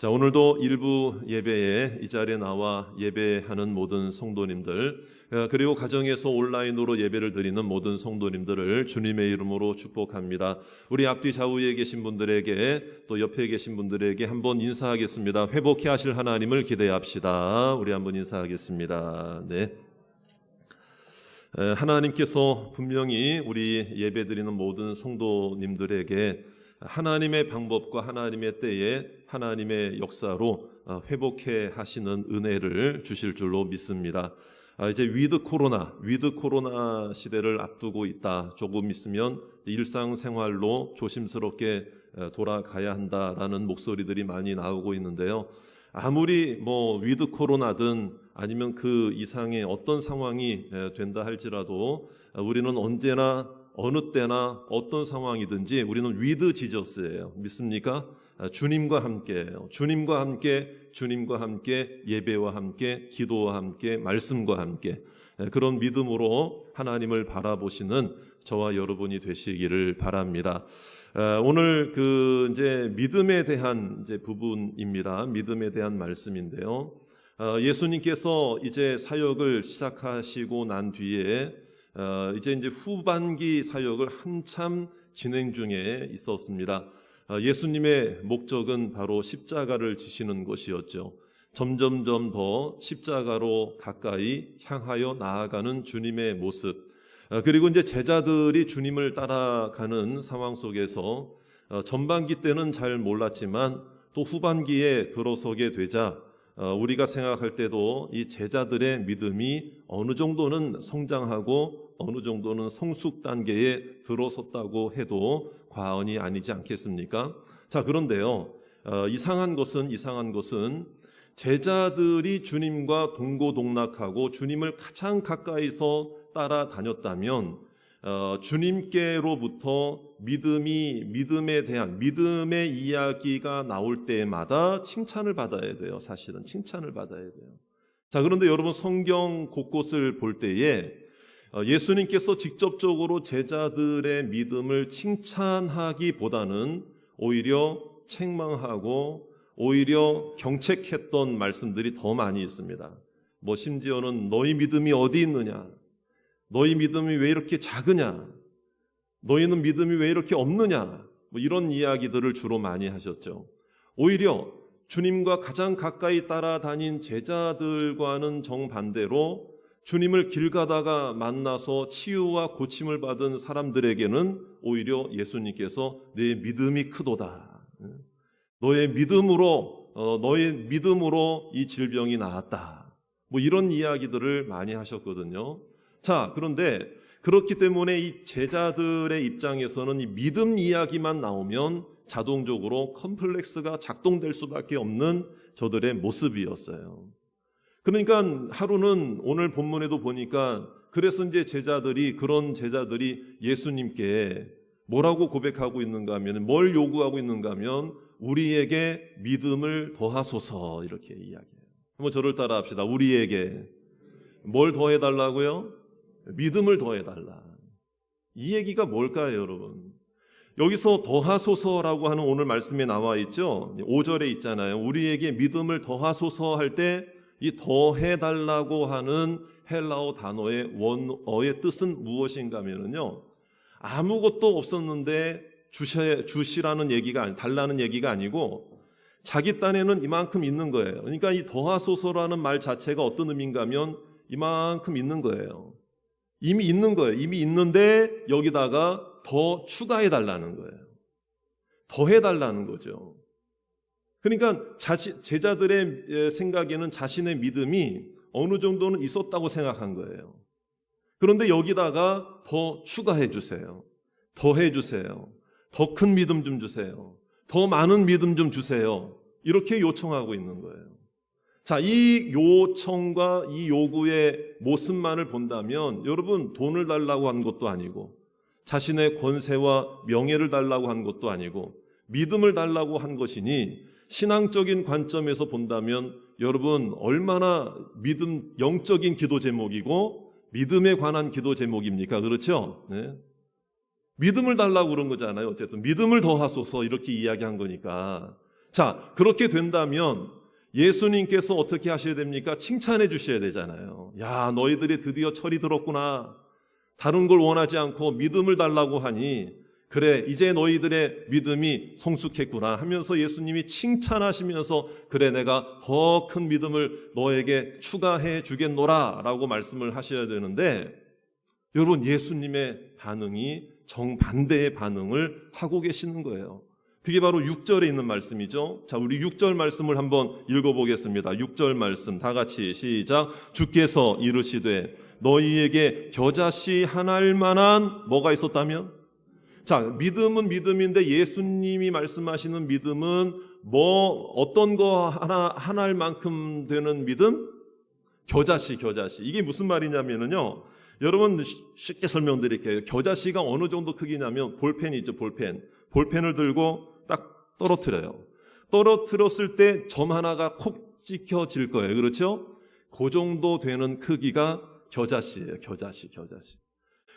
자, 오늘도 일부 예배에 이 자리에 나와 예배하는 모든 성도님들, 어, 그리고 가정에서 온라인으로 예배를 드리는 모든 성도님들을 주님의 이름으로 축복합니다. 우리 앞뒤 좌우에 계신 분들에게 또 옆에 계신 분들에게 한번 인사하겠습니다. 회복해 하실 하나님을 기대합시다. 우리 한번 인사하겠습니다. 네. 에, 하나님께서 분명히 우리 예배 드리는 모든 성도님들에게 하나님의 방법과 하나님의 때에 하나님의 역사로 어, 회복해 하시는 은혜를 주실 줄로 믿습니다. 아, 이제 위드 코로나, 위드 코로나 시대를 앞두고 있다. 조금 있으면 일상생활로 조심스럽게 어, 돌아가야 한다라는 목소리들이 많이 나오고 있는데요. 아무리 뭐 위드 코로나든 아니면 그 이상의 어떤 상황이 에, 된다 할지라도 어, 우리는 언제나 어느 때나 어떤 상황이든지 우리는 위드 지저스예요. 믿습니까? 아, 주님과 함께예요. 주님과 함께, 주님과 함께 예배와 함께, 기도와 함께, 말씀과 함께 에, 그런 믿음으로 하나님을 바라보시는 저와 여러분이 되시기를 바랍니다. 아, 오늘 그 이제 믿음에 대한 이제 부분입니다. 믿음에 대한 말씀인데요. 아, 예수님께서 이제 사역을 시작하시고 난 뒤에 어, 이제 이제 후반기 사역을 한참 진행 중에 있었습니다. 어, 예수님의 목적은 바로 십자가를 지시는 것이었죠. 점점점 더 십자가로 가까이 향하여 나아가는 주님의 모습. 어, 그리고 이제 제자들이 주님을 따라가는 상황 속에서 어, 전반기 때는 잘 몰랐지만 또 후반기에 들어서게 되자 어, 우리가 생각할 때도 이 제자들의 믿음이 어느 정도는 성장하고 어느 정도는 성숙 단계에 들어섰다고 해도 과언이 아니지 않겠습니까? 자, 그런데요. 어, 이상한 것은 이상한 것은 제자들이 주님과 동고동락하고 주님을 가장 가까이서 따라다녔다면 어, 주님께로부터 믿음이 믿음에 대한 믿음의 이야기가 나올 때마다 칭찬을 받아야 돼요. 사실은 칭찬을 받아야 돼요. 자, 그런데 여러분 성경 곳곳을 볼 때에 어, 예수님께서 직접적으로 제자들의 믿음을 칭찬하기보다는 오히려 책망하고 오히려 경책했던 말씀들이 더 많이 있습니다. 뭐 심지어는 너희 믿음이 어디 있느냐? 너희 믿음이 왜 이렇게 작으냐? 너희는 믿음이 왜 이렇게 없느냐? 뭐 이런 이야기들을 주로 많이 하셨죠. 오히려 주님과 가장 가까이 따라다닌 제자들과는 정반대로 주님을 길 가다가 만나서 치유와 고침을 받은 사람들에게는 오히려 예수님께서 내 믿음이 크도다. 너의 믿음으로 어, 너의 믿음으로 이 질병이 나았다. 뭐 이런 이야기들을 많이 하셨거든요. 자, 그런데 그렇기 때문에 이 제자들의 입장에서는 이 믿음 이야기만 나오면 자동적으로 컴플렉스가 작동될 수밖에 없는 저들의 모습이었어요. 그러니까 하루는 오늘 본문에도 보니까 그래서 이제 제자들이 그런 제자들이 예수님께 뭐라고 고백하고 있는가 하면 뭘 요구하고 있는가 하면 우리에게 믿음을 더하소서 이렇게 이야기해요. 한번 저를 따라 합시다. 우리에게 뭘 더해 달라고요? 믿음을 더해 달라. 이 얘기가 뭘까요, 여러분? 여기서 더하소서라고 하는 오늘 말씀에 나와 있죠. 5절에 있잖아요. 우리에게 믿음을 더하소서 할 때 이 더해 달라고 하는 헬라어 단어의 원어의 뜻은 무엇인가 하면요. 아무것도 없었는데 주셔, 주시라는 얘기가 아니, 달라는 얘기가 아니고 자기 딴에는 이만큼 있는 거예요. 그러니까 이 더하소서라는 말 자체가 어떤 의미인가 하면 이만큼 있는 거예요. 이미 있는 거예요. 이미 있는데 여기다가 더 추가해 달라는 거예요. 더해 달라는 거죠. 그러니까 자신, 제자들의 생각에는 자신의 믿음이 어느 정도는 있었다고 생각한 거예요. 그런데 여기다가 더 추가해 주세요. 더 해 주세요. 더 큰 믿음 좀 주세요. 더 많은 믿음 좀 주세요. 이렇게 요청하고 있는 거예요. 자, 이 요청과 이 요구의 모습만을 본다면 여러분 돈을 달라고 한 것도 아니고 자신의 권세와 명예를 달라고 한 것도 아니고 믿음을 달라고 한 것이니 신앙적인 관점에서 본다면 여러분 얼마나 믿음 영적인 기도 제목이고 믿음에 관한 기도 제목입니까? 그렇죠? 네. 믿음을 달라고 그런 거잖아요. 어쨌든 믿음을 더하소서 이렇게 이야기한 거니까 자, 그렇게 된다면 예수님께서 어떻게 하셔야 됩니까? 칭찬해 주셔야 되잖아요. 야, 너희들이 드디어 철이 들었구나. 다른 걸 원하지 않고 믿음을 달라고 하니 그래 이제 너희들의 믿음이 성숙했구나 하면서 예수님이 칭찬하시면서 그래 내가 더 큰 믿음을 너에게 추가해 주겠노라 라고 말씀을 하셔야 되는데 여러분 예수님의 반응이 정반대의 반응을 하고 계시는 거예요. 그게 바로 6절에 있는 말씀이죠. 자, 우리 6절 말씀을 한번 읽어보겠습니다. 6절 말씀 다 같이 시작. 주께서 이르시되 너희에게 겨자씨 하나일 만한 뭐가 있었다면? 자, 믿음은 믿음인데 예수님이 말씀하시는 믿음은 뭐 어떤 거 하나 하나일 만큼 되는 믿음? 겨자씨, 겨자씨. 이게 무슨 말이냐면은요. 여러분 쉬- 쉽게 설명드릴게요. 겨자씨가 어느 정도 크기냐면 볼펜이 있죠, 볼펜. 볼펜을 들고 딱 떨어뜨려요. 떨어뜨렸을 때 점 하나가 콕 찍혀질 거예요. 그렇죠? 그 정도 되는 크기가 겨자씨예요. 겨자씨, 겨자씨.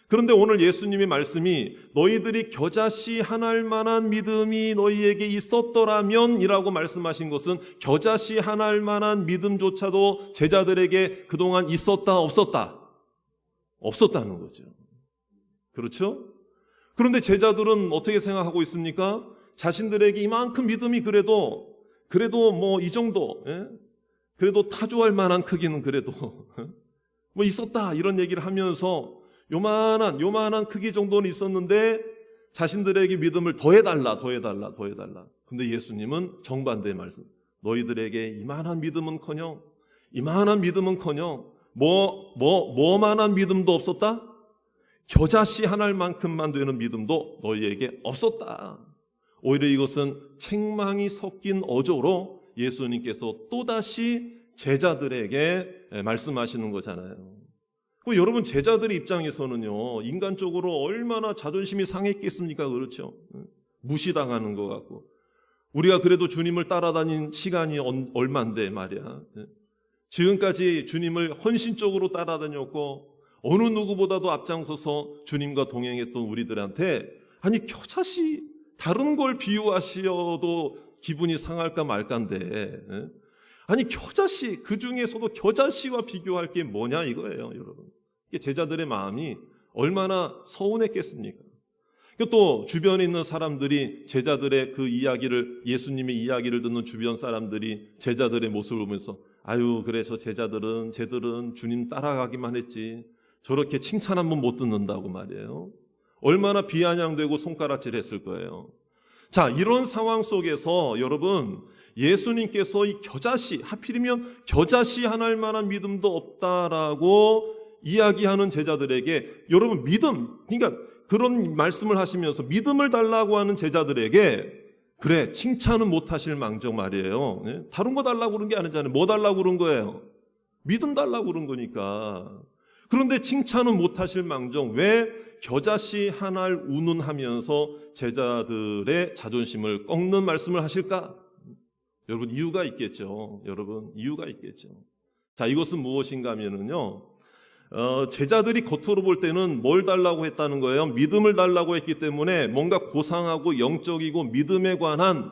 그런데 오늘 예수님의 말씀이 너희들이 겨자씨 하나일 만한 믿음이 너희에게 있었더라면 이라고 말씀하신 것은 겨자씨 하나일 만한 믿음조차도 제자들에게 그동안 있었다, 없었다? 없었다는 거죠. 그렇죠? 그런데 제자들은 어떻게 생각하고 있습니까? 자신들에게 이만큼 믿음이 그래도, 그래도 뭐 이 정도, 예? 그래도 타조할 만한 크기는 그래도, 뭐 있었다, 이런 얘기를 하면서 요만한, 요만한 크기 정도는 있었는데 자신들에게 믿음을 더해달라, 더해달라, 더해달라. 근데 예수님은 정반대의 말씀. 너희들에게 이만한 믿음은 커녕, 이만한 믿음은 커녕, 뭐, 뭐, 뭐만한 믿음도 없었다? 겨자씨 하나만큼만 되는 믿음도 너희에게 없었다. 오히려 이것은 책망이 섞인 어조로 예수님께서 또다시 제자들에게 말씀하시는 거잖아요. 그 여러분 제자들의 입장에서는요 인간적으로 얼마나 자존심이 상했겠습니까 그렇죠 무시당하는 것 같고 우리가 그래도 주님을 따라다닌 시간이 얼- 얼만데 말이야 예. 지금까지 주님을 헌신적으로 따라다녔고 어느 누구보다도 앞장서서 주님과 동행했던 우리들한테 아니 겨자씨 다른 걸 비유하시어도 기분이 상할까 말까인데 예? 아니 겨자씨 그 중에서도 겨자씨와 비교할 게 뭐냐 이거예요 여러분. 제자들의 마음이 얼마나 서운했겠습니까? 그또 주변에 있는 사람들이 제자들의 그 이야기를 예수님의 이야기를 듣는 주변 사람들이 제자들의 모습을 보면서 아유 그래 저 제자들은 쟤들은 주님 따라가기만 했지. 저렇게 칭찬 한번 못 듣는다고 말이에요 얼마나 비아냥되고 손가락질 했을 거예요 자 이런 상황 속에서 여러분 예수님께서 이 겨자씨 하필이면 겨자씨 하나일 만한 믿음도 없다라고 이야기하는 제자들에게 여러분 믿음 그러니까 그런 말씀을 하시면서 믿음을 달라고 하는 제자들에게 그래 칭찬은 못 하실 망정 말이에요. 예? 다른 거 달라고 그런 게 아니잖아요. 뭐 달라고 그런 거예요? 믿음 달라고 그런 거니까. 그런데 칭찬은 못 하실 망정 왜 겨자씨 하나를 운운하면서 제자들의 자존심을 꺾는 말씀을 하실까? 여러분 이유가 있겠죠. 여러분 이유가 있겠죠. 자 이것은 무엇인가 하면은요. 어, 제자들이 겉으로 볼 때는 뭘 달라고 했다는 거예요? 믿음을 달라고 했기 때문에 뭔가 고상하고 영적이고 믿음에 관한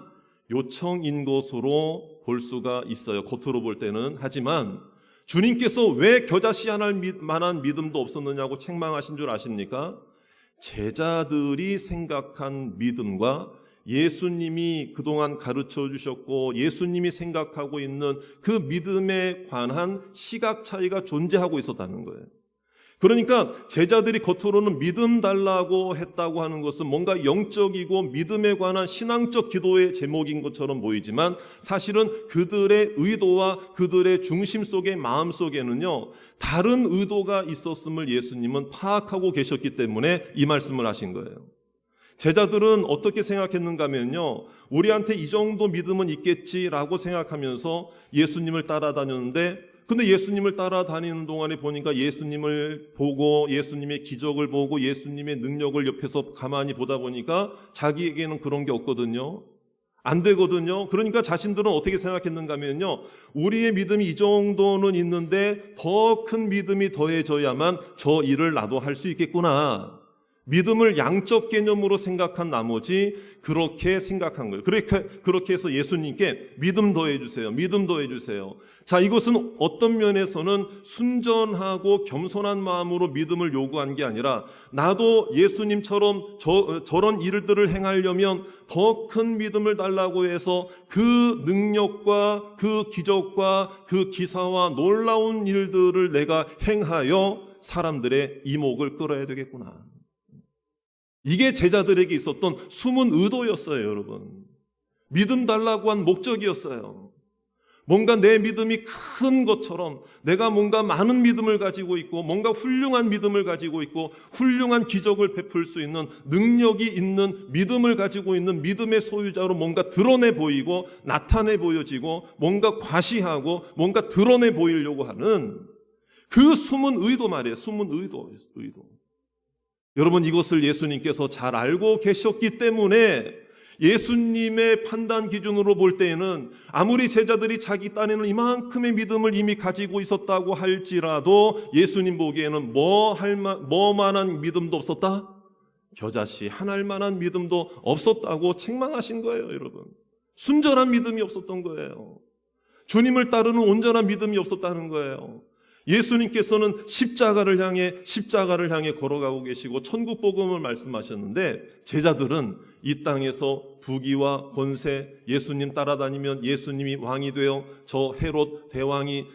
요청인 것으로 볼 수가 있어요. 겉으로 볼 때는. 하지만 주님께서 왜 겨자 씨 하나 만한 믿음도 없었느냐고 책망하신 줄 아십니까? 제자들이 생각한 믿음과 예수님이 그동안 가르쳐 주셨고 예수님이 생각하고 있는 그 믿음에 관한 시각 차이가 존재하고 있었다는 거예요. 그러니까 제자들이 겉으로는 믿음 달라고 했다고 하는 것은 뭔가 영적이고 믿음에 관한 신앙적 기도의 제목인 것처럼 보이지만 사실은 그들의 의도와 그들의 중심 속의 마음 속에는요 다른 의도가 있었음을 예수님은 파악하고 계셨기 때문에 이 말씀을 하신 거예요. 제자들은 어떻게 생각했는가 하면요. 우리한테 이 정도 믿음은 있겠지라고 생각하면서 예수님을 따라다녔는데 근데 예수님을 따라다니는 동안에 보니까 예수님을 보고 예수님의 기적을 보고 예수님의 능력을 옆에서 가만히 보다 보니까 자기에게는 그런 게 없거든요. 안 되거든요. 그러니까 자신들은 어떻게 생각했는가 하면요. 우리의 믿음이 이 정도는 있는데 더 큰 믿음이 더해져야만 저 일을 나도 할 수 있겠구나. 믿음을 양적 개념으로 생각한 나머지 그렇게 생각한 거예요. 그렇게, 그렇게 해서 예수님께 믿음 더해주세요. 믿음 더해주세요. 자, 이것은 어떤 면에서는 순전하고 겸손한 마음으로 믿음을 요구한 게 아니라 나도 예수님처럼 저, 저런 일들을 행하려면 더 큰 믿음을 달라고 해서 그 능력과 그 기적과 그 기사와 놀라운 일들을 내가 행하여 사람들의 이목을 끌어야 되겠구나. 이게 제자들에게 있었던 숨은 의도였어요, 여러분. 믿음 달라고 한 목적이었어요. 뭔가 내 믿음이 큰 것처럼 내가 뭔가 많은 믿음을 가지고 있고 뭔가 훌륭한 믿음을 가지고 있고 훌륭한 기적을 베풀 수 있는 능력이 있는 믿음을 가지고 있는 믿음의 소유자로 뭔가 드러내 보이고 나타내 보여지고 뭔가 과시하고 뭔가 드러내 보이려고 하는 그 숨은 의도 말이에요. 숨은 의도, 의도. 여러분 이것을 예수님께서 잘 알고 계셨기 때문에 예수님의 판단 기준으로 볼 때에는 아무리 제자들이 자기 딴에는 이만큼의 믿음을 이미 가지고 있었다고 할지라도 예수님 보기에는 뭐할 뭐만한 믿음도 없었다? 겨자씨 하나할 만한 믿음도 없었다고 책망하신 거예요, 여러분. 순전한 믿음이 없었던 거예요. 주님을 따르는 온전한 믿음이 없었다는 거예요. 예수님께서는 십자가를 향해 십자가를 향해 걸어가고 계시고 천국 복음을 말씀하셨는데 제자들은 이 땅에서 부귀와 권세 예수님 따라다니면 예수님이 왕이 되어 저 헤롯 대왕이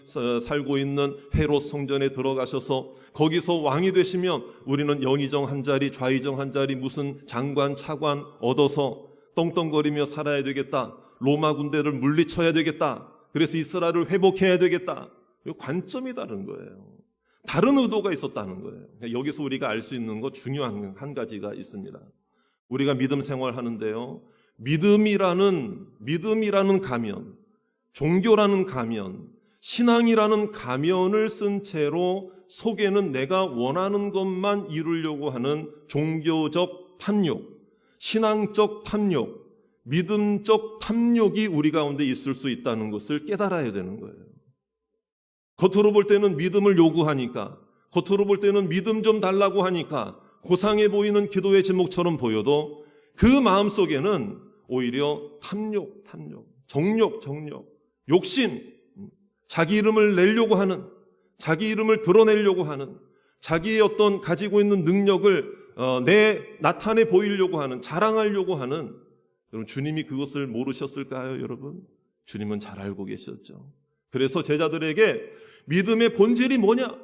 살고 있는 헤롯 성전에 들어가셔서 거기서 왕이 되시면 우리는 영의정 한 자리 좌의정 한 자리 무슨 장관 차관 얻어서 떵떵거리며 살아야 되겠다. 로마 군대를 물리쳐야 되겠다. 그래서 이스라엘을 회복해야 되겠다 관점이 다른 거예요. 다른 의도가 있었다는 거예요. 여기서 우리가 알 수 있는 거 중요한 한 가지가 있습니다. 우리가 믿음 생활 하는데요. 믿음이라는, 믿음이라는 가면, 종교라는 가면, 신앙이라는 가면을 쓴 채로 속에는 내가 원하는 것만 이루려고 하는 종교적 탐욕, 신앙적 탐욕, 믿음적 탐욕이 우리 가운데 있을 수 있다는 것을 깨달아야 되는 거예요. 겉으로 볼 때는 믿음을 요구하니까, 겉으로 볼 때는 믿음 좀 달라고 하니까, 고상해 보이는 기도의 제목처럼 보여도 그 마음 속에는 오히려 탐욕, 탐욕, 정욕, 정욕, 욕심, 자기 이름을 내려고 하는, 자기 이름을 드러내려고 하는, 자기의 어떤 가지고 있는 능력을 어, 내 나타내 보이려고 하는, 자랑하려고 하는, 여러분 주님이 그것을 모르셨을까요, 여러분? 주님은 잘 알고 계셨죠. 그래서 제자들에게 믿음의 본질이 뭐냐?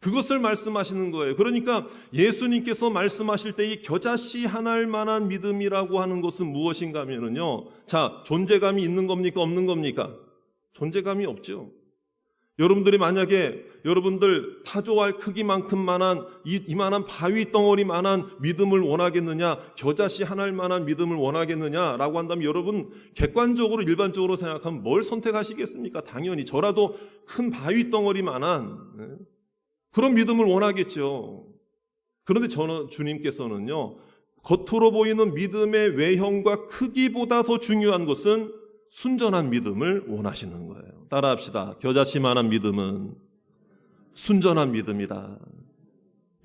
그것을 말씀하시는 거예요. 그러니까 예수님께서 말씀하실 때 이 겨자씨 하나일 만한 믿음이라고 하는 것은 무엇인가 하면요. 자, 존재감이 있는 겁니까? 없는 겁니까? 존재감이 없죠. 여러분들이 만약에 여러분들 타조알 크기만큼만한 이, 이만한 바위 덩어리만한 믿음을 원하겠느냐, 겨자씨 하나일 만한 믿음을 원하겠느냐라고 한다면 여러분 객관적으로 일반적으로 생각하면 뭘 선택하시겠습니까? 당연히 저라도 큰 바위 덩어리만한 네? 그런 믿음을 원하겠죠. 그런데 저는 주님께서는요 겉으로 보이는 믿음의 외형과 크기보다 더 중요한 것은 순전한 믿음을 원하시는 거예요. 따라합시다. 겨자씨만한 믿음은 순전한 믿음이다.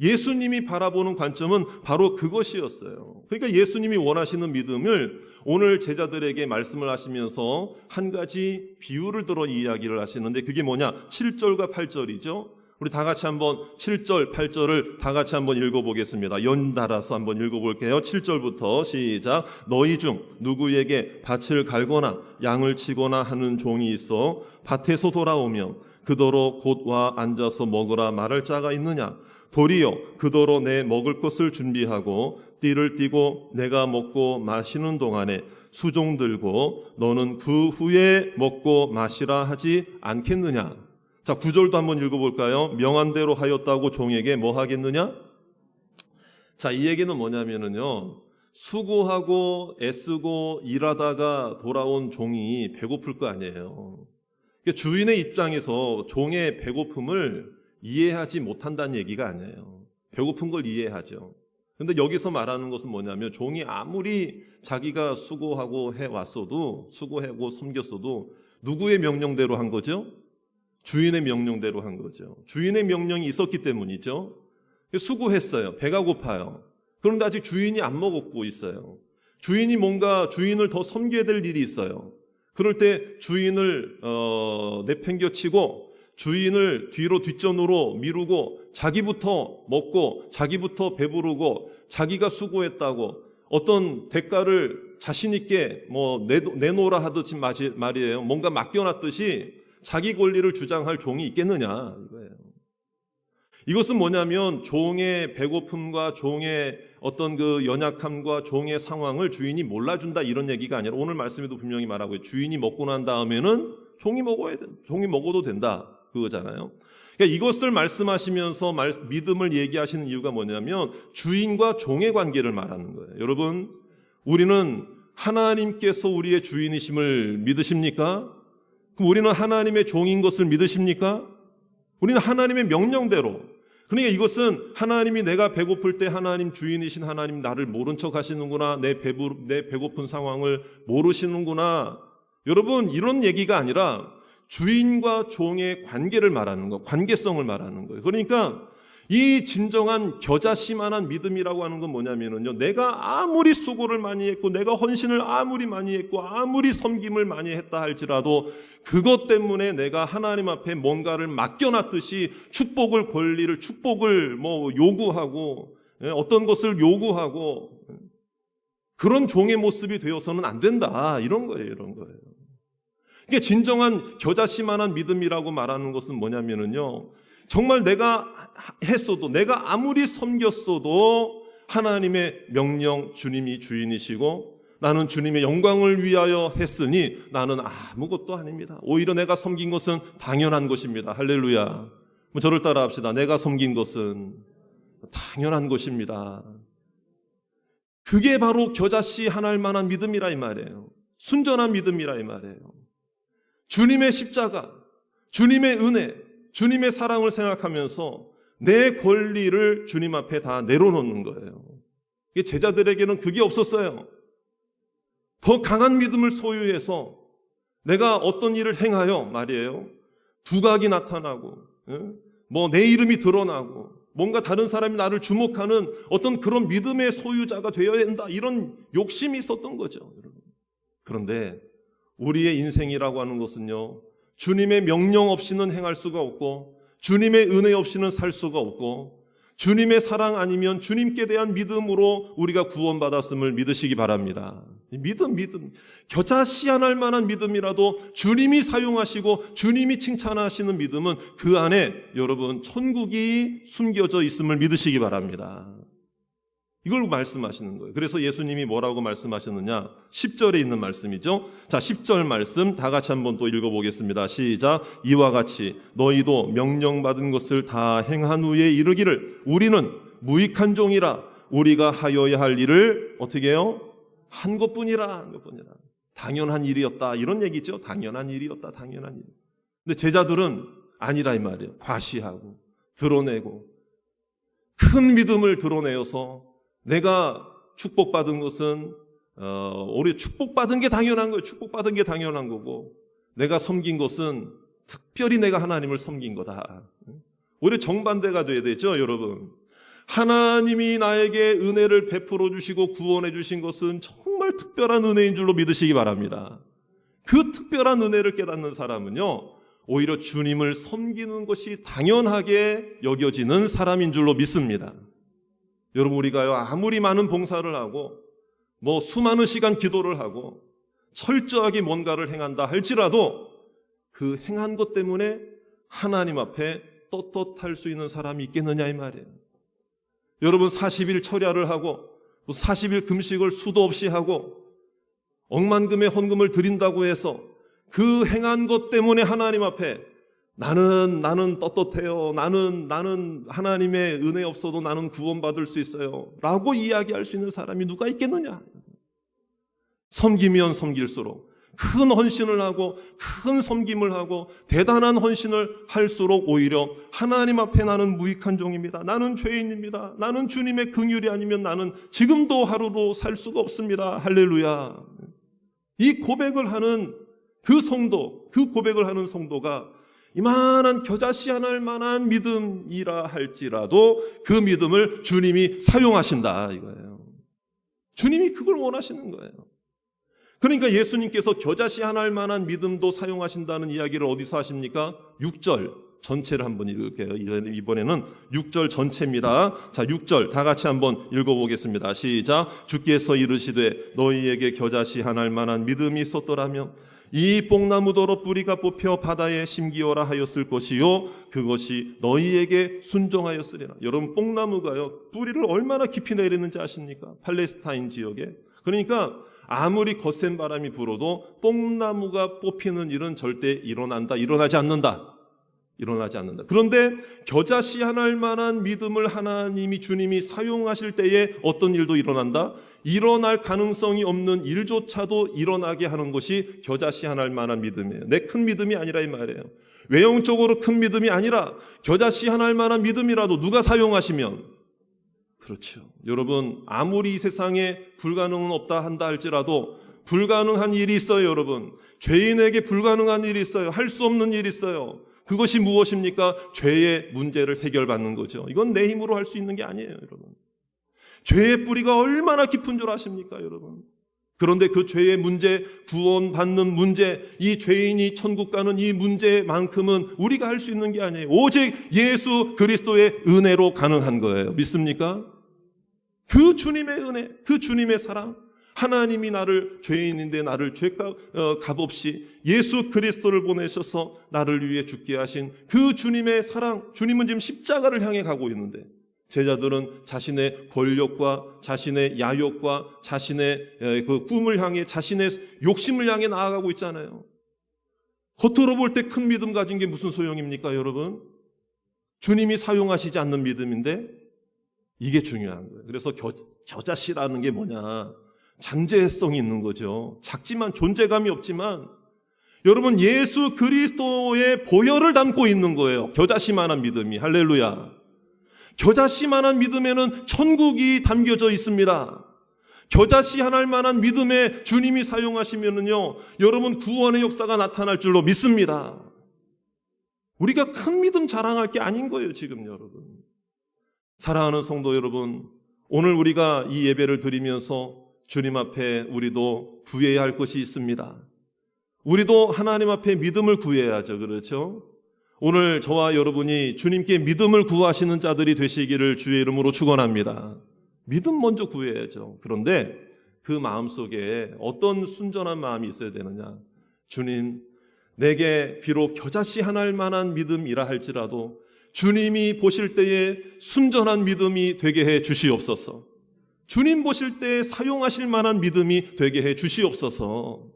예수님이 바라보는 관점은 바로 그것이었어요. 그러니까 예수님이 원하시는 믿음을 오늘 제자들에게 말씀을 하시면서 한 가지 비유를 들어 이야기를 하시는데 그게 뭐냐? 7절과 8절이죠. 우리 다 같이 한번 7절, 8절을 다 같이 한번 읽어보겠습니다. 연달아서 한번 읽어볼게요. 7절부터 시작. 너희 중 누구에게 밭을 갈거나 양을 치거나 하는 종이 있어 밭에서 돌아오면 그더러 곧 와 앉아서 먹으라 말할 자가 있느냐? 도리어 그더러 내 먹을 것을 준비하고 띠를 띠고 내가 먹고 마시는 동안에 수종 들고 너는 그 후에 먹고 마시라 하지 않겠느냐? 자, 구절도 한번 읽어볼까요? 명한 대로 하였다고 종에게 뭐 하겠느냐? 자, 이 얘기는 뭐냐면은요, 수고하고 애쓰고 일하다가 돌아온 종이 배고플 거 아니에요. 그러니까 주인의 입장에서 종의 배고픔을 이해하지 못한다는 얘기가 아니에요. 배고픈 걸 이해하죠. 근데 여기서 말하는 것은 뭐냐면 종이 아무리 자기가 수고하고 해 왔어도 수고하고 섬겼어도 누구의 명령대로 한 거죠? 주인의 명령대로 한 거죠. 주인의 명령이 있었기 때문이죠. 수고했어요. 배가 고파요. 그런데 아직 주인이 안 먹고 있어요. 주인이 뭔가 주인을 더 섬겨야 될 일이 있어요. 그럴 때 주인을 어, 내팽겨치고 주인을 뒤로 뒷전으로 미루고 자기부터 먹고 자기부터 배부르고 자기가 수고했다고 어떤 대가를 자신 있게 뭐 내, 내놓으라 하듯이 말이에요. 뭔가 맡겨놨듯이 자기 권리를 주장할 종이 있겠느냐 이거예요. 이것은 뭐냐면 종의 배고픔과 종의 어떤 그 연약함과 종의 상황을 주인이 몰라준다 이런 얘기가 아니라 오늘 말씀에도 분명히 말하고 있어요. 주인이 먹고 난 다음에는 종이 먹어야 돼. 종이 먹어도 된다. 그거잖아요. 그러니까 이것을 말씀하시면서 말- 믿음을 얘기하시는 이유가 뭐냐면 주인과 종의 관계를 말하는 거예요. 여러분, 우리는 하나님께서 우리의 주인이심을 믿으십니까? 그럼 우리는 하나님의 종인 것을 믿으십니까? 우리는 하나님의 명령대로. 그러니까 이것은 하나님이 내가 배고플 때 하나님 주인이신 하나님 나를 모른 척 하시는구나. 내 배부, 내 배고픈 상황을 모르시는구나. 여러분, 이런 얘기가 아니라 주인과 종의 관계를 말하는 거, 관계성을 말하는 거예요. 그러니까 이 진정한 겨자씨만한 믿음이라고 하는 건 뭐냐면요. 내가 아무리 수고를 많이 했고, 내가 헌신을 아무리 많이 했고, 아무리 섬김을 많이 했다 할지라도 그것 때문에 내가 하나님 앞에 뭔가를 맡겨놨듯이 축복을 권리를, 축복을 뭐 요구하고, 예, 어떤 것을 요구하고, 예, 그런 종의 모습이 되어서는 안 된다. 이런 거예요, 이런 거예요. 이게 진정한 겨자씨만한 믿음이라고 말하는 것은 뭐냐면은요. 정말 내가 했어도 내가 아무리 섬겼어도 하나님의 명령 주님이 주인이시고 나는 주님의 영광을 위하여 했으니 나는 아무것도 아닙니다. 오히려 내가 섬긴 것은 당연한 것입니다. 할렐루야. 뭐 저를 따라 합시다. 내가 섬긴 것은 당연한 것입니다. 그게 바로 겨자씨 하나일 만한 믿음이라 이 말이에요. 순전한 믿음이라 이 말이에요. 주님의 십자가, 주님의 은혜, 주님의 사랑을 생각하면서 내 권리를 주님 앞에 다 내려놓는 거예요. 제자들에게는 그게 없었어요. 더 강한 믿음을 소유해서 내가 어떤 일을 행하여 말이에요. 두각이 나타나고, 뭐 내 이름이 드러나고, 뭔가 다른 사람이 나를 주목하는 어떤 그런 믿음의 소유자가 되어야 된다. 이런 욕심이 있었던 거죠. 그런데 우리의 인생이라고 하는 것은요, 주님의 명령 없이는 행할 수가 없고, 주님의 은혜 없이는 살 수가 없고, 주님의 사랑 아니면 주님께 대한 믿음으로 우리가 구원받았음을 믿으시기 바랍니다. 믿음, 믿음. 겨자 씨 안할 만한 믿음이라도 주님이 사용하시고 주님이 칭찬하시는 믿음은 그 안에 여러분 천국이 숨겨져 있음을 믿으시기 바랍니다. 이걸 말씀하시는 거예요. 그래서 예수님이 뭐라고 말씀하셨느냐? 10절에 있는 말씀이죠. 자, 10절 말씀 다 같이 한번 또 읽어보겠습니다. 시작. 이와 같이 너희도 명령받은 것을 다 행한 후에 이르기를 우리는 무익한 종이라 우리가 하여야 할 일을 어떻게 해요? 한 것뿐이라 한 것뿐이라. 당연한 일이었다. 이런 얘기죠. 당연한 일이었다. 당연한 일. 근데 제자들은 아니라 이 말이에요. 과시하고 드러내고 큰 믿음을 드러내어서 내가 축복받은 것은 어, 우리 축복받은 게 당연한 거예요. 축복받은 게 당연한 거고 내가 섬긴 것은 특별히 내가 하나님을 섬긴 거다. 오히려 정반대가 돼야 되죠, 여러분. 하나님이 나에게 은혜를 베풀어 주시고 구원해 주신 것은 정말 특별한 은혜인 줄로 믿으시기 바랍니다. 그 특별한 은혜를 깨닫는 사람은요, 오히려 주님을 섬기는 것이 당연하게 여겨지는 사람인 줄로 믿습니다. 여러분 우리가요 아무리 많은 봉사를 하고 뭐 수많은 시간 기도를 하고 철저하게 뭔가를 행한다 할지라도 그 행한 것 때문에 하나님 앞에 떳떳할 수 있는 사람이 있겠느냐 이 말이에요. 여러분 40일 철야를 하고 40일 금식을 수도 없이 하고 억만금의 헌금을 드린다고 해서 그 행한 것 때문에 하나님 앞에 나는 나는 떳떳해요. 나는 나는 하나님의 은혜 없어도 나는 구원받을 수 있어요.라고 이야기할 수 있는 사람이 누가 있겠느냐? 섬기면 섬길수록 큰 헌신을 하고 큰 섬김을 하고 대단한 헌신을 할수록 오히려 하나님 앞에 나는 무익한 종입니다. 나는 죄인입니다. 나는 주님의 긍휼이 아니면 나는 지금도 하루도 살 수가 없습니다. 할렐루야. 이 고백을 하는 그 성도, 그 고백을 하는 성도가 이만한 겨자씨 하나일 만한 믿음이라 할지라도 그 믿음을 주님이 사용하신다 이거예요. 주님이 그걸 원하시는 거예요. 그러니까 예수님께서 겨자씨 하나일 만한 믿음도 사용하신다는 이야기를 어디서 하십니까? 6절 전체를 한번 읽을게요. 이번에는 6절 전체입니다. 자, 6절 다 같이 한번 읽어보겠습니다. 시작. 주께서 이르시되 너희에게 겨자씨 하나일 만한 믿음이 있었더라면 이 뽕나무더러 뿌리가 뽑혀 바다에 심기어라 하였을 것이요 그것이 너희에게 순종하였으리라. 여러분 뽕나무가요 뿌리를 얼마나 깊이 내리는지 아십니까? 팔레스타인 지역에. 그러니까 아무리 거센 바람이 불어도 뽕나무가 뽑히는 일은 절대 일어난다, 일어나지 않는다. 일어나지 않는다. 그런데 겨자씨 하나일 만한 믿음을 하나님이 주님이 사용하실 때에 어떤 일도 일어난다? 일어날 가능성이 없는 일조차도 일어나게 하는 것이 겨자씨 하나일 만한 믿음이에요. 내 큰 믿음이 아니라 이 말이에요. 외형적으로 큰 믿음이 아니라 겨자씨 하나일 만한 믿음이라도 누가 사용하시면 그렇죠. 여러분, 아무리 이 세상에 불가능은 없다 한다 할지라도 불가능한 일이 있어요, 여러분. 죄인에게 불가능한 일이 있어요. 할 수 없는 일이 있어요. 그것이 무엇입니까? 죄의 문제를 해결받는 거죠. 이건 내 힘으로 할 수 있는 게 아니에요, 여러분. 죄의 뿌리가 얼마나 깊은 줄 아십니까, 여러분? 그런데 그 죄의 문제, 구원받는 문제, 이 죄인이 천국 가는 이 문제만큼은 우리가 할 수 있는 게 아니에요. 오직 예수 그리스도의 은혜로 가능한 거예요. 믿습니까? 그 주님의 은혜, 그 주님의 사랑, 하나님이 나를 죄인인데 나를 죄값 어, 없이 예수 그리스도를 보내셔서 나를 위해 죽게 하신 그 주님의 사랑, 주님은 지금 십자가를 향해 가고 있는데 제자들은 자신의 권력과 자신의 야욕과 자신의 그 꿈을 향해 자신의 욕심을 향해 나아가고 있잖아요. 겉으로 볼 때 큰 믿음 가진 게 무슨 소용입니까, 여러분? 주님이 사용하시지 않는 믿음인데 이게 중요한 거예요. 그래서 겨, 겨자씨라는 게 뭐냐? 잠재성이 있는 거죠. 작지만 존재감이 없지만 여러분 예수 그리스도의 보혈을 담고 있는 거예요. 겨자씨만한 믿음이 할렐루야. 겨자씨만한 믿음에는 천국이 담겨져 있습니다. 겨자씨 하나일 만한 믿음에 주님이 사용하시면은요, 여러분 구원의 역사가 나타날 줄로 믿습니다. 우리가 큰 믿음 자랑할 게 아닌 거예요, 지금 여러분. 사랑하는 성도 여러분, 오늘 우리가 이 예배를 드리면서 주님 앞에 우리도 구해야 할 것이 있습니다. 우리도 하나님 앞에 믿음을 구해야죠. 그렇죠? 오늘 저와 여러분이 주님께 믿음을 구하시는 자들이 되시기를 주의 이름으로 축원합니다. 믿음 먼저 구해야죠. 그런데 그 마음 속에 어떤 순전한 마음이 있어야 되느냐? 주님, 내게 비록 겨자씨 하나일 만한 믿음이라 할지라도 주님이 보실 때에 순전한 믿음이 되게 해 주시옵소서. 주님 보실 때 사용하실 만한 믿음이 되게 해 주시옵소서.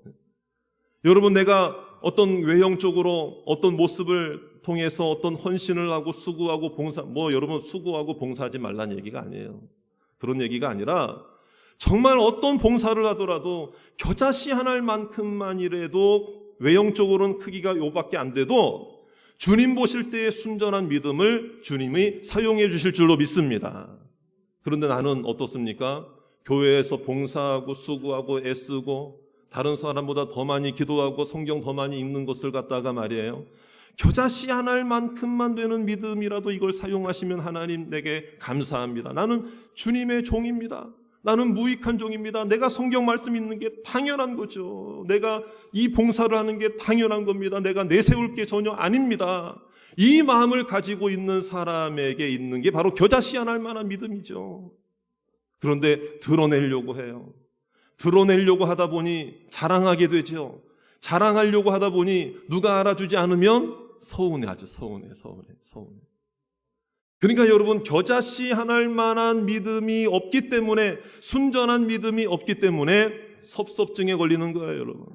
여러분, 내가 어떤 외형적으로 어떤 모습을 통해서 어떤 헌신을 하고 수고하고 봉사, 뭐 여러분 수고하고 봉사하지 말라는 얘기가 아니에요. 그런 얘기가 아니라 정말 어떤 봉사를 하더라도 겨자씨 하나만큼만이라도 외형적으로는 크기가 요밖에 안 돼도 주님 보실 때의 순전한 믿음을 주님이 사용해 주실 줄로 믿습니다. 그런데 나는 어떻습니까? 교회에서 봉사하고 수고하고 애쓰고 다른 사람보다 더 많이 기도하고 성경 더 많이 읽는 것을 갖다가 말이에요. 겨자씨 하나만큼만 되는 믿음이라도 이걸 사용하시면 하나님 내게 감사합니다. 나는 주님의 종입니다. 나는 무익한 종입니다. 내가 성경 말씀 있는 게 당연한 거죠. 내가 이 봉사를 하는 게 당연한 겁니다. 내가 내세울 게 전혀 아닙니다. 이 마음을 가지고 있는 사람에게 있는 게 바로 겨자씨 하나할 만한 믿음이죠. 그런데 드러내려고 해요. 드러내려고 하다 보니 자랑하게 되죠. 자랑하려고 하다 보니 누가 알아주지 않으면 서운해 아주 서운해 서운해 서운해. 그러니까 여러분 겨자씨 하나할 만한 믿음이 없기 때문에 순전한 믿음이 없기 때문에 섭섭증에 걸리는 거예요, 여러분.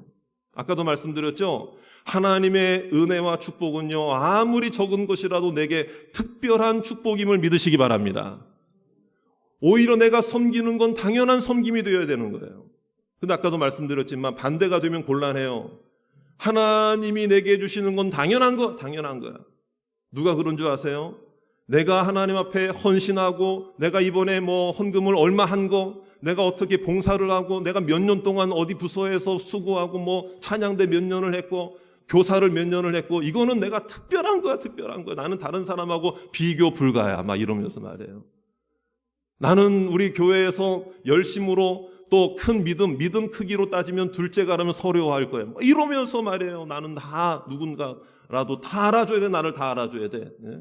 아까도 말씀드렸죠. 하나님의 은혜와 축복은요, 아무리 적은 것이라도 내게 특별한 축복임을 믿으시기 바랍니다. 오히려 내가 섬기는 건 당연한 섬김이 되어야 되는 거예요. 근데 아까도 말씀드렸지만 반대가 되면 곤란해요. 하나님이 내게 주시는 건 당연한 거, 당연한 거야. 누가 그런 줄 아세요? 내가 하나님 앞에 헌신하고 내가 이번에 뭐 헌금을 얼마 한 거, 내가 어떻게 봉사를 하고 내가 몇 년 동안 어디 부서에서 수고하고 뭐 찬양대 몇 년을 했고 교사를 몇 년을 했고 이거는 내가 특별한 거야, 특별한 거야. 나는 다른 사람하고 비교 불가야. 막 이러면서 말해요. 나는 우리 교회에서 열심으로 또 큰 믿음, 믿음 크기로 따지면 둘째가 라면 서려할 거예요. 뭐 이러면서 말이에요. 나는 다 누군가라도 다 알아줘야 돼. 나를 다 알아줘야 돼. 예?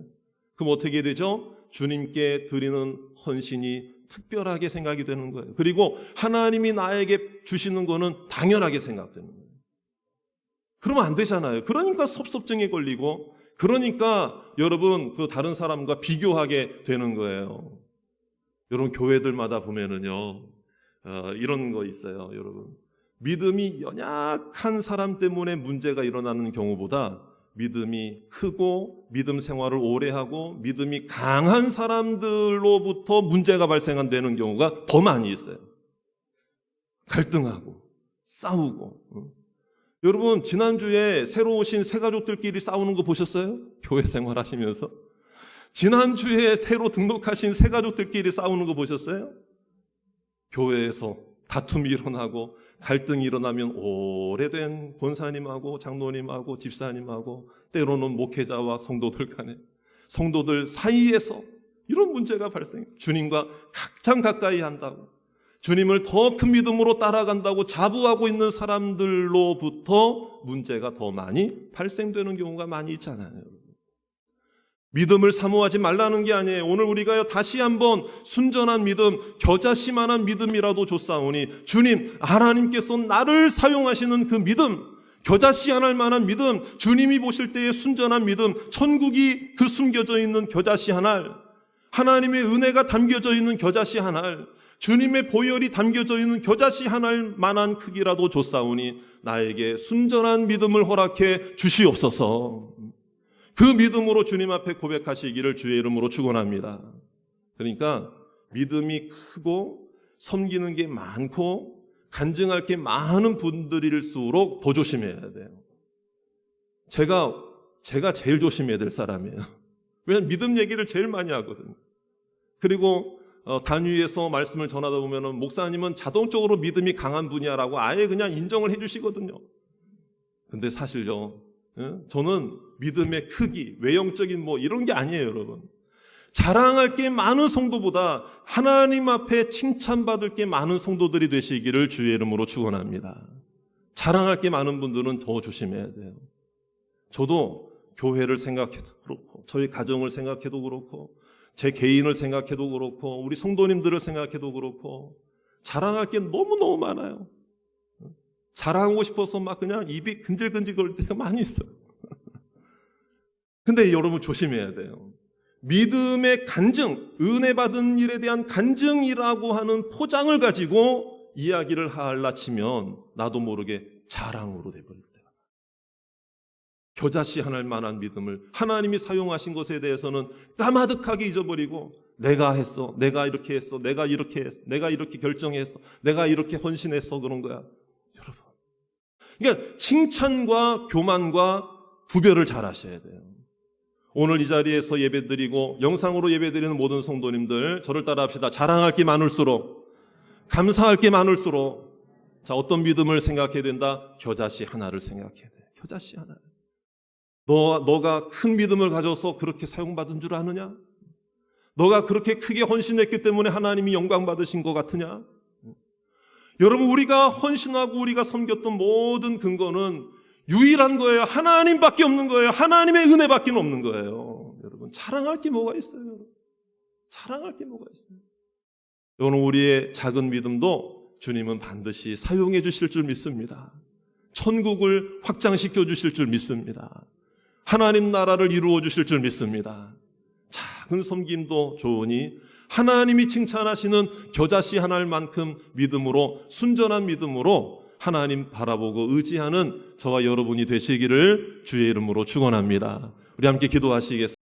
그럼 어떻게 되죠? 주님께 드리는 헌신이 특별하게 생각이 되는 거예요. 그리고 하나님이 나에게 주시는 거는 당연하게 생각되는 거예요. 그러면 안 되잖아요. 그러니까 섭섭증에 걸리고, 그러니까 여러분 그 다른 사람과 비교하게 되는 거예요. 여러분 교회들마다 보면은요, 어, 이런 거 있어요, 여러분. 믿음이 연약한 사람 때문에 문제가 일어나는 경우보다 믿음이 크고 믿음 생활을 오래 하고 믿음이 강한 사람들로부터 문제가 발생되는 경우가 더 많이 있어요. 갈등하고 싸우고. 어? 여러분 지난주에 새로 오신 새 가족들끼리 싸우는 거 보셨어요? 교회 생활하시면서 지난주에 새로 등록하신 새 가족들끼리 싸우는 거 보셨어요? 교회에서 다툼이 일어나고 갈등이 일어나면 오래된 권사님하고 장로님하고 집사님하고 때로는 목회자와 성도들 간에 성도들 사이에서 이런 문제가 발생. 주님과 각장 가까이 한다고 주님을 더 큰 믿음으로 따라간다고 자부하고 있는 사람들로부터 문제가 더 많이 발생되는 경우가 많이 있잖아요. 믿음을 사모하지 말라는 게 아니에요. 오늘 우리가 다시 한번 순전한 믿음, 겨자씨만한 믿음이라도 줬사오니 주님, 하나님께서 나를 사용하시는 그 믿음, 겨자씨 하나할 만한 믿음, 주님이 보실 때의 순전한 믿음, 천국이 그 숨겨져 있는 겨자씨 하나를, 하나님의 은혜가 담겨져 있는 겨자씨 하나를, 주님의 보혈이 담겨져 있는 겨자씨 하나할 만한 크기라도 줬사오니 나에게 순전한 믿음을 허락해 주시옵소서. 그 믿음으로 주님 앞에 고백하시기를 주의 이름으로 축원합니다. 그러니까 믿음이 크고 섬기는 게 많고 간증할 게 많은 분들일수록 더 조심해야 돼요. 제가 제가 제일 조심해야 될 사람이에요. 왜냐하면 믿음 얘기를 제일 많이 하거든요. 그리고 어, 단위에서 말씀을 전하다 보면은 목사님은 자동적으로 믿음이 강한 분이야라고 아예 그냥 인정을 해주시거든요. 근데 사실요, 예? 저는 믿음의 크기, 외형적인 뭐 이런 게 아니에요, 여러분. 자랑할 게 많은 성도보다 하나님 앞에 칭찬받을 게 많은 성도들이 되시기를 주의 이름으로 축원합니다. 자랑할 게 많은 분들은 더 조심해야 돼요. 저도 교회를 생각해도 그렇고 저희 가정을 생각해도 그렇고 제 개인을 생각해도 그렇고 우리 성도님들을 생각해도 그렇고 자랑할 게 너무너무 많아요. 자랑하고 싶어서 막 그냥 입이 근질근질 거릴 때가 많이 있어요. 근데 여러분 조심해야 돼요. 믿음의 간증, 은혜 받은 일에 대한 간증이라고 하는 포장을 가지고 이야기를 하려 치면 나도 모르게 자랑으로 돼버릴 때가 많아요. 겨자씨 하날 만한 믿음을 하나님이 사용하신 것에 대해서는 까마득하게 잊어버리고 내가 했어, 내가 이렇게 했어, 내가 이렇게 했어, 내가 이렇게 결정했어, 내가 이렇게 헌신했어 그런 거야. 그러니까 칭찬과 교만과 구별을 잘 하셔야 돼요. 오늘 이 자리에서 예배드리고 영상으로 예배드리는 모든 성도님들 저를 따라합시다. 자랑할 게 많을수록 감사할 게 많을수록 자 어떤 믿음을 생각해야 된다. 겨자씨 하나를 생각해야 돼. 겨자씨 하나. 너 너가 큰 믿음을 가져서 그렇게 사용받은 줄 아느냐? 너가 그렇게 크게 헌신했기 때문에 하나님이 영광 받으신 것 같으냐? 여러분 우리가 헌신하고 우리가 섬겼던 모든 근거는 유일한 거예요. 하나님밖에 없는 거예요. 하나님의 은혜밖에 없는 거예요. 여러분 자랑할 게 뭐가 있어요? 자랑할 게 뭐가 있어요? 오늘 우리의 작은 믿음도 주님은 반드시 사용해 주실 줄 믿습니다. 천국을 확장시켜 주실 줄 믿습니다. 하나님 나라를 이루어 주실 줄 믿습니다. 작은 섬김도 좋으니 하나님이 칭찬하시는 겨자씨 하나만큼 믿음으로 순전한 믿음으로 하나님 바라보고 의지하는 저와 여러분이 되시기를 주의 이름으로 축원합니다. 우리 함께 기도하시겠습니다.